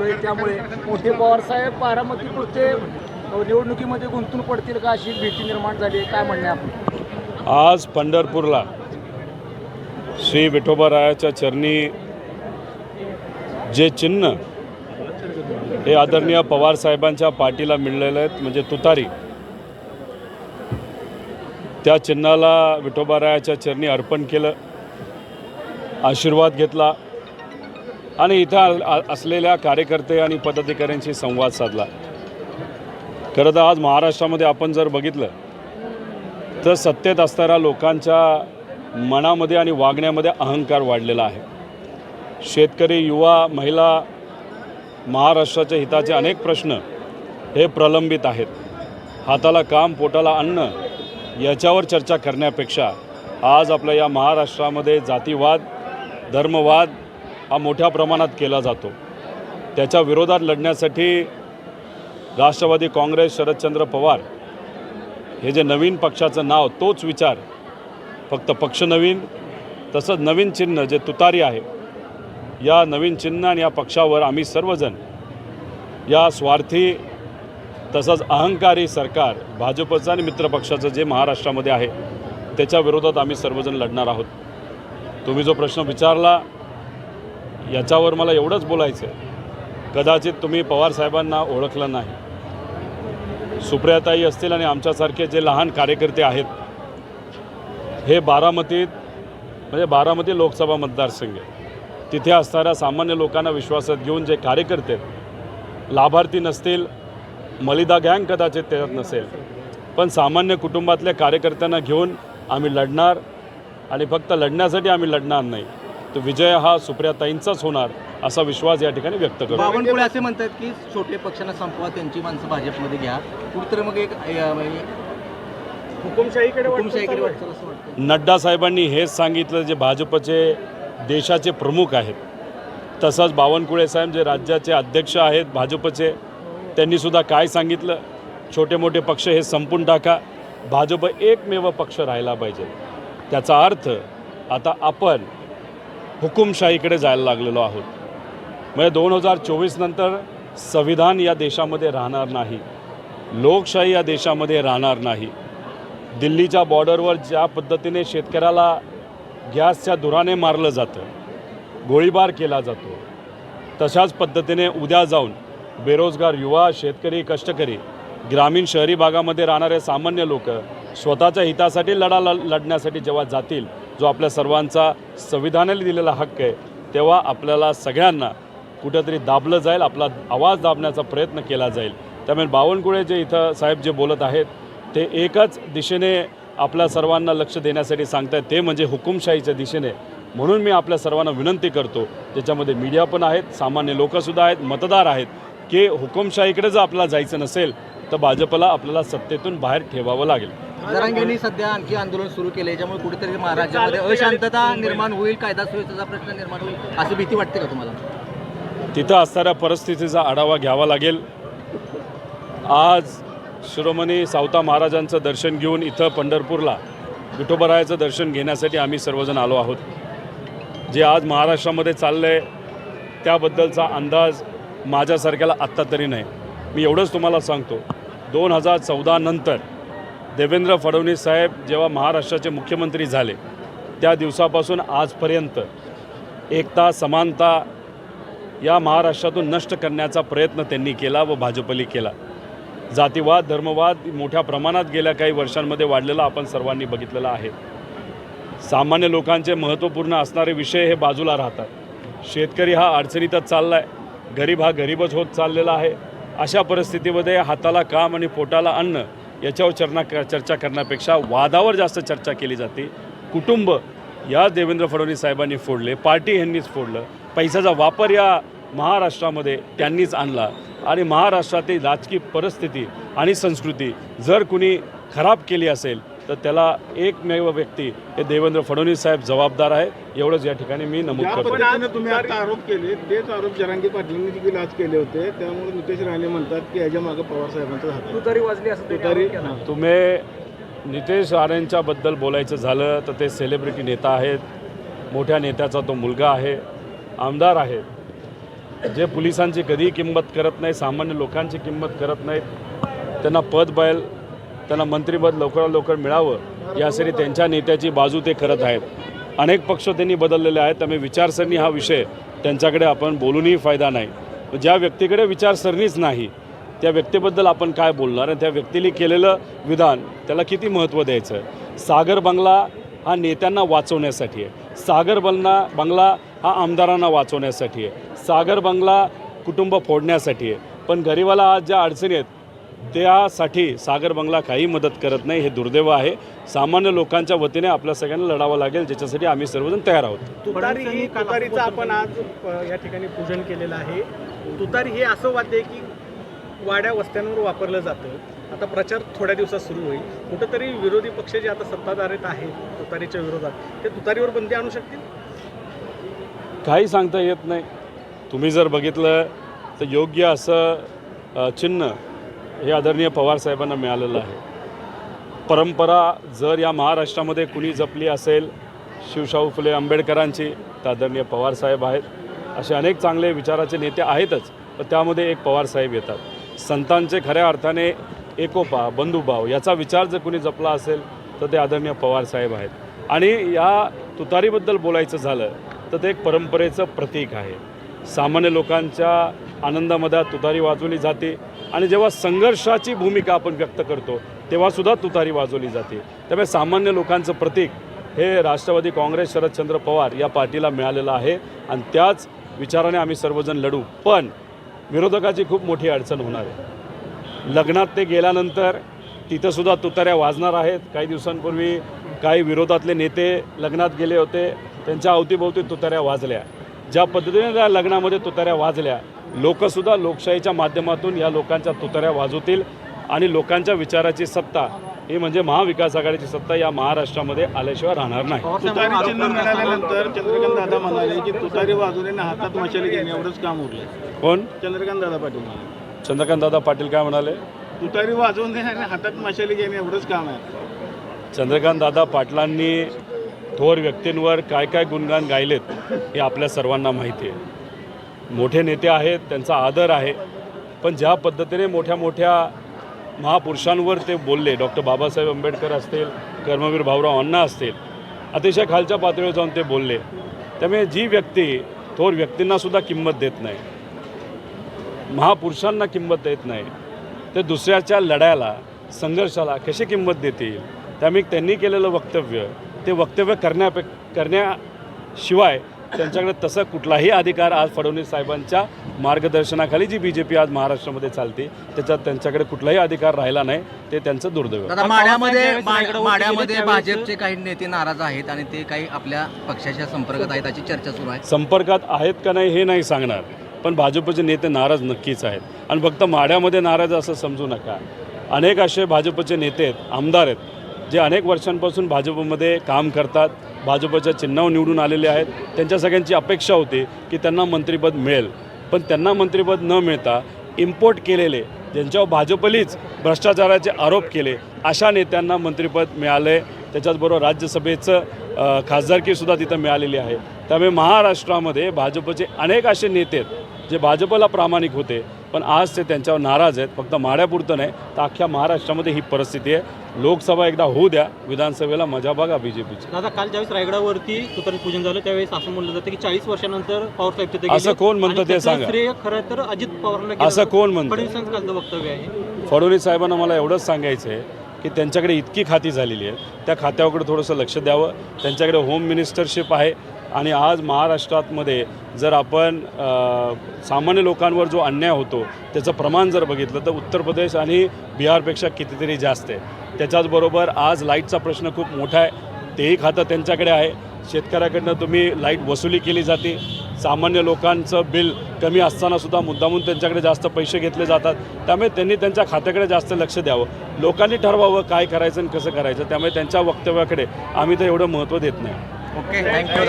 चालू आहे त्यामुळे मोठे पवारसाहेब बारामतीपुरते निवडणुकीमध्ये गुंतून पडतील का अशी भीती निर्माण झाली आहे? काय म्हणणे आपण आज पंढरपूरला श्री विठोबारायाच्या चरणी जे चिन्ह हे आदरणीय पवार साहेबांच्या पार्टीला मिळलेलं आहेत म्हणजे तुतारी. त्या चिन्हाला विठोबारायाच्या चरणी अर्पण केलं आशीर्वाद घेतला. आणि इथं असलेल्या कार्यकर्ते आणि पदाधिकाऱ्यांशी संवाद साधला. खरं तर आज महाराष्ट्रामध्ये आपण जर बघितलं तर सत्तेत असणाऱ्या लोकांच्या मनामध्ये आणि वागण्यामध्ये अहंकार वाढलेला आहे. शेतकरी युवा महिला महाराष्ट्राच्या हिताचे अनेक प्रश्न हे प्रलंबित आहेत. हाताला काम पोटाला अन्न याच्यावर चर्चा करण्यापेक्षा आज आपल्या या महाराष्ट्रामध्ये जातीवाद धर्मवाद हा मोठ्या प्रमाणात केला जातो. त्याच्या विरोधात लढण्यासाठी राष्ट्रवादी काँग्रेस शरदचंद्र पवार हे जे नवीन पक्षाचं नाव तोच विचार फक्त पक्ष नवीन तसंच नवीन चिन्ह जे तुतारी आहे या नवीन चिन्ह आणि या पक्षावर आम्ही सर्वजण या स्वार्थी तसंच अहंकारी सरकार भाजपचं आणि मित्रपक्षाचं जे महाराष्ट्रामध्ये आहे त्याच्या विरोधात आम्ही सर्वजण लढणार आहोत. तुम्ही जो प्रश्न विचारला याच्यावर मला एवढंच बोलायचं आहे. कदाचित तुम्ही पवारसाहेबांना ओळखलं नाही. सुप्रियाताई असतील आणि आमच्यासारखे जे लहान कार्यकर्ते आहेत हे बारामतीत म्हणजे बारामती लोकसभा मतदारसंघ आहे. तिथे असणाऱ्या सामान्य लोकांना विश्वासात घेऊन जे कार्यकर्ते लाभार्थी नसतील मलिदा गँग कदाचित त्याच्यात नसेल. पण सामान्य कुटुंबातल्या कार्यकर्त्यांना घेऊन आम्ही लढणार आणि फक्त लढण्यासाठी आम्ही लढणार नाही. तर विजय हा सुप्रियाताईंचाच होणार असा विश्वास या ठिकाणी व्यक्त करतो बावनकुळे असे म्हणतात की छोटे पक्षांना संपवा त्यांची माणसं भाजपमध्ये घ्या. कुठेतरी मग एक म्हणजे हुकुमशाहीकडे हुकुमशाहीकडे वाटतं असं वाटतं नड्डा साहेबांनी हेच सांगितलं जे भाजपचे देशाचे प्रमुख आहेत. तसंच बावनकुळे साहेब जे राज्याचे अध्यक्ष आहेत भाजपचे त्यांनीसुद्धा काय सांगितलं? छोटे मोठे पक्ष हे संपून टाका. भाजप एकमेव पक्ष राहिला पाहिजे. त्याचा अर्थ आता आपण हुकुमशाहीकडे जायला लागलेलो आहोत. म्हणजे दोन हजार चोवीस नंतर संविधान या देशामध्ये राहणार नाही. लोकशाही या देशामध्ये राहणार नाही. दिल्लीच्या बॉर्डरवर ज्या पद्धतीने शेतकऱ्याला गॅसच्या धुराने मारलं जातं गोळीबार केला जातो तशाच पद्धतीने उद्या जाऊन बेरोजगार युवा शेतकरी कष्टकरी ग्रामीण शहरी भागामध्ये राहणारे सामान्य लोक स्वतःच्या हितासाठी लढा ल लढण्यासाठी जेव्हा जातील जो आपल्या सर्वांचा संविधानाने दिलेला हक्क आहे तेव्हा आपल्याला सगळ्यांना कुठंतरी दाबलं जाईल आपला आवाज दाबण्याचा प्रयत्न केला जाईल. त्यामुळे बावनकुळे जे इथं साहेब जे बोलत आहेत ते एकाच दिशेने आपल्या सर्वांना लक्ष देण्यासाठी सांगतायत. ते म्हणजे हुकुमशाहीच्या दिशेने. म्हणून मी आपल्या सर्वांना विनंती करतो ज्याच्यामध्ये मीडिया पण आहेत सामान्य लोकंसुद्धा आहेत मतदार आहेत की हुकुमशाहीकडे जर आपल्याला जायचं नसेल तर भाजपला आपल्याला सत्तेतून बाहेर ठेवावं लागेल. जरांगेंनी सध्या आणखी आंदोलन सुरू केले याच्यामुळे कुठेतरी मा- राज्यामध्ये अशांतता निर्माण होईल कायदा सुव्यवस्थेचा प्रश्न निर्माण होईल अशी भीती वाटते का तुम्हाला? तिथं असणाऱ्या परिस्थितीचा आढावा घ्यावा लागेल. आज शिरोमणी सावता महाराजांचं दर्शन घेऊन इथं पंढरपूरला विठोबरायाचं दर्शन घेण्यासाठी आम्ही सर्वजण आलो आहोत. जे आज महाराष्ट्रामध्ये चाललं आहे त्याबद्दलचा अंदाज माझ्यासारख्याला आत्ता तरी नाही. मी एवढंच तुम्हाला सांगतो दोन हजार चौदा नंतर देवेंद्र फडणवीस साहेब जेव्हा महाराष्ट्राचे मुख्यमंत्री झाले त्या दिवसापासून आजपर्यंत एकता समानता या महाराष्ट्रातून नष्ट करण्याचा प्रयत्न त्यांनी केला व भाजपली केला. जातीवाद धर्मवाद मोठ्या प्रमाणात गेल्या काही वर्षांमध्ये वाढलेला आपण सर्वांनी बघितलेला आहे. सामान्य लोकांचे महत्त्वपूर्ण असणारे विषय हे बाजूला राहतात. शेतकरी हा अडचणीतच चालला आहे गरीब हा गरीबच होत चाललेला आहे. अशा परिस्थितीमध्ये हाताला काम आणि पोटाला अन्न याच्यावर चर्ना चर्चा करण्यापेक्षा वादावर जास्त चर्चा केली जाते. कुटुंब या देवेंद्र फडणवीस साहेबांनी फोडले पार्टी ह्यांनीच फोडलं. पैशाचा वापर या महाराष्ट्रामध्ये त्यांनीच आणला. आणि महाराष्ट्रातील राजकीय परिस्थिती आणि संस्कृती जर कुणी खराब केली असेल तर त्याला एकमेव व्यक्ती हे देवेंद्र फडणवीस साहेब जबाबदार आहे एवढंच या ठिकाणी मी नमूद करतो. तुम्ही आता आरोप केले तेच आरोप जरांगी पाटलांनी देखील आज केले होते. त्यामुळे नितेश राणे म्हणतात की याच्या मागे पवार साहेबांचा. तुतारी वाजली असं तुतारी. तुम्ही नितेश राणेंच्याबद्दल बोलायचं झालं तर ते सेलिब्रिटी नेता आहेत. मोठ्या नेत्याचा तो मुलगा आहे. आमदार आहेत. जे पोलिसांची कधीही किंमत करत नाही सामान्य लोकांची किंमत करत नाहीत त्यांना पद बैल त्यांना मंत्रिपद लवकरात लवकर मिळावं यासाठी त्यांच्या नेत्याची बाजू ते करत आहेत. अनेक पक्ष त्यांनी बदललेले आहेत त्यामुळे विचारसरणी हा विषय त्यांच्याकडे आपण बोलूनही फायदा नाही. ज्या व्यक्तीकडे विचारसरणीच नाही त्या व्यक्तीबद्दल आपण काय बोलणार आणि त्या व्यक्तीने केलेलं विधान त्याला किती महत्त्व द्यायचं? सागर बंगला हा नेत्यांना वाचवण्यासाठी आहे. सागर बंगला बंगला हा आमदारांना वाचवण्यासाठी आहे. सागर बंगला कुटुंब फोडण्यासाठी आहे. पण गरिबाला आज ज्या अडचणी आहेत त्यासाठी सागर बंगला काही मदत करत नाही हे दुर्दैव आहे. सामान्य लोकांच्या वतीने आपल्या सगळ्यांना लढावं लागेल ज्याच्यासाठी आम्ही सर्वजण तयार आहोत. तुतारी ही तुतारीचं आपण आज या ठिकाणी पूजन केलेलं आहे. तुतारी हे असं वाद्य आहे की वाड्या वस्त्यांवर वापरलं जातं. आता प्रचार थोड्या दिवसात सुरू होईल. कुठंतरी विरोधी पक्ष जे आता सत्ताधारीत आहेत तुतारीच्या विरोधात ते तुतारीवर बंदी आणू शकतील? काही सांगता येत नाही. तुम्ही जर बघितलं तर योग्य असं चिन्ह हे आदरणीय पवारसाहेबांना मिळालेलं आहे. परंपरा जर या महाराष्ट्रामध्ये कुणी जपली असेल शिवशाहू फुले आंबेडकरांची तर आदरणीय पवारसाहेब आहेत. असे अनेक चांगले विचाराचे नेते आहेतच पण त्यामध्ये एक पवारसाहेब येतात. संतांचे खऱ्या अर्थाने एकोपा बंधुभाव याचा विचार जर कुणी जपला असेल तर ते आदरणीय पवारसाहेब आहेत. आणि या तुतारीबद्दल बोलायचं झालं तर ते एक परंपरेचं प्रतीक आहे. सामान्य लोकांच्या आनंदामध्ये तुतारी वाजवली जाते आणि जेव्हा संघर्षाची भूमिका आपण व्यक्त करतो तेव्हासुद्धा तुतारी वाजवली जाते. त्यामुळे सामान्य लोकांचं प्रतीक हे राष्ट्रवादी काँग्रेस शरदचंद्र पवार या पार्टीला मिळालेलं आहे आणि त्याच विचाराने आम्ही सर्वजण लढू. पण विरोधकाची खूप मोठी अडचण होणार आहे. लग्नात ते गेल्यानंतर तिथंसुद्धा तुताऱ्या वाजणार आहेत. काही दिवसांपूर्वी काही विरोधातले नेते लग्नात गेले होते. त्यांच्या अवतीभोवती तुताऱ्या वाजल्या. ज्या पद्धतीने त्या लग्नामध्ये तुताऱ्या वाजल्या लोकसुद्धा लोकशाहीच्या माध्यमातून या लोकांच्या तुताऱ्या वाजवतील आणि लोकांच्या विचाराची सत्ता ही म्हणजे महाविकास आघाडीची सत्ता या महाराष्ट्रामध्ये आल्याशिवाय राहणार नाही. तुतारी चिन्ह मिळाल्यानंतर चंद्रकांत दादा म्हणाले की तुतारी वाजवणे आणि हातात मशाली घेणे एवढंच काम उरलं कोण? चंद्रकांत दादा पाटील म्हणाले. चंद्रकांत दादा पाटील काय म्हणाले? तुतारी वाजवून देणे आणि हातात मशाली घेणे एवढंच काम आहे. चंद्रकांत दादा पाटलांनी थोर व्यक्तींवर काय काय गुणगान गायलेत हे आपल्या सर्वांना माहिती आहे. मोठे नेते आहेत त्यांचा आदर आहे पण ज्या पद्धतीने मोठ्या मोठ्या महापुरुषांवर ते बोलले डॉक्टर बाबासाहेब आंबेडकर असतील कर्मवीर भाऊराव अण्णा असतील अतिशय खालच्या पातळीवर जाऊन ते बोलले त्यामुळे जी व्यक्ती थोर व्यक्तींनासुद्धा किंमत देत नाही महापुरुषांना किंमत देत नाही ते दुसऱ्याच्या लढ्याला संघर्षाला कशी किंमत देतील त्यामुळे त्यांनी केलेलं वक्तव्य ते वक्तव्य करण्यापे करण्याशिवाय त्यांच्याकडे तसा कुठलाही अधिकार आज फडणवीस साहेबांच्या मार्गदर्शनाखाली जी बी जे पी आज महाराष्ट्रामध्ये चालते त्याच्यात त्यांच्याकडे कुठलाही अधिकार राहिला नाही ते त्यांचं दुर्दैव माड्यामध्ये मा- माड्यामध्ये भाजपचे काही नेते नाराज आहेत आणि ते काही आपल्या पक्षाच्या संपर्कात आहेत अशी चर्चा सुरू आहे. संपर्कात आहेत का नाही हे नाही सांगणार पण भाजपचे नेते नाराज नक्कीच आहेत. आणि फक्त माड्यामध्ये नाराज असं समजू नका. अनेक असे भाजपचे नेते आहेत आमदार आहेत जे अनेक वर्षांपासून भाजपमध्ये काम करतात भाजपच्या चिन्हावर निवडून आलेले आहेत त्यांच्या सगळ्यांची अपेक्षा होती की त्यांना मंत्रिपद मिळेल. पण त्यांना मंत्रिपद न मिळता इम्पोर्ट केलेले ज्यांच्यावर भाजपलीच भ्रष्टाचाराचे आरोप केले अशा नेत्यांना मंत्रिपद मिळालं आहे त्याच्याचबरोबर राज्यसभेचं खासदारकीसुद्धा तिथं मिळालेली आहे. त्यामुळे महाराष्ट्रामध्ये भाजपचे अनेक असे नेते आहेत जे भाजपला प्रामाणिक होते. पण आज ते त्यांच्यावर नाराज आहेत. फक्त माड्यापुरतं नाही तर अख्ख्या महाराष्ट्रामध्ये ही परिस्थिती आहे. लोकसभा एकदा होऊ द्या विधानसभेला मजा बघा बी जे पीची दादा काल ज्यावेळेस रायगडावरती पूजन झालं त्यावेळेस असं म्हणलं जातं की चाळीस वर्षानंतर पवार साहेब तिथे असं कोण म्हणतं ते सांगा. श्रेय खरं तर अजित पवारांना गेलं. असं कोण म्हणतं? फडणवीसांचं वक्तव्य आहे. फडणवीस साहेबांना मला एवढंच सांगायचं आहे की त्यांच्याकडे इतकी खाती झालेली आहेत. त्या खात्याकडे थोडंसं लक्ष द्यावं. त्यांच्याकडे होम मिनिस्टरशिप आहे. आणि आज महाराष्ट्रातमध्ये जर आपण सामान्य लोकांवर जो अन्याय होतो त्याचं प्रमाण जर बघितलं तर उत्तर प्रदेश आणि बिहारपेक्षा कितीतरी जास्त आहे. त्याच्याचबरोबर आज लाईटचा प्रश्न खूप मोठा आहे. तेही खातं त्यांच्याकडे आहे. शेतकऱ्याकडनं तुम्ही लाइट वसुली केली जाते. सामान्य लोकांचं बिल कमी असतानासुद्धा मुद्दामून त्यांच्याकडे जास्त पैसे घेतले जातात. त्यामुळे त्यांनी त्यांच्या खात्याकडे जास्त लक्ष द्यावं. लोकांनी ठरवावं काय करायचं आणि कसं करायचं त्यामुळे त्यांच्या वक्तव्याकडे आम्ही तर एवढं महत्त्व देत नाही. Okay thank you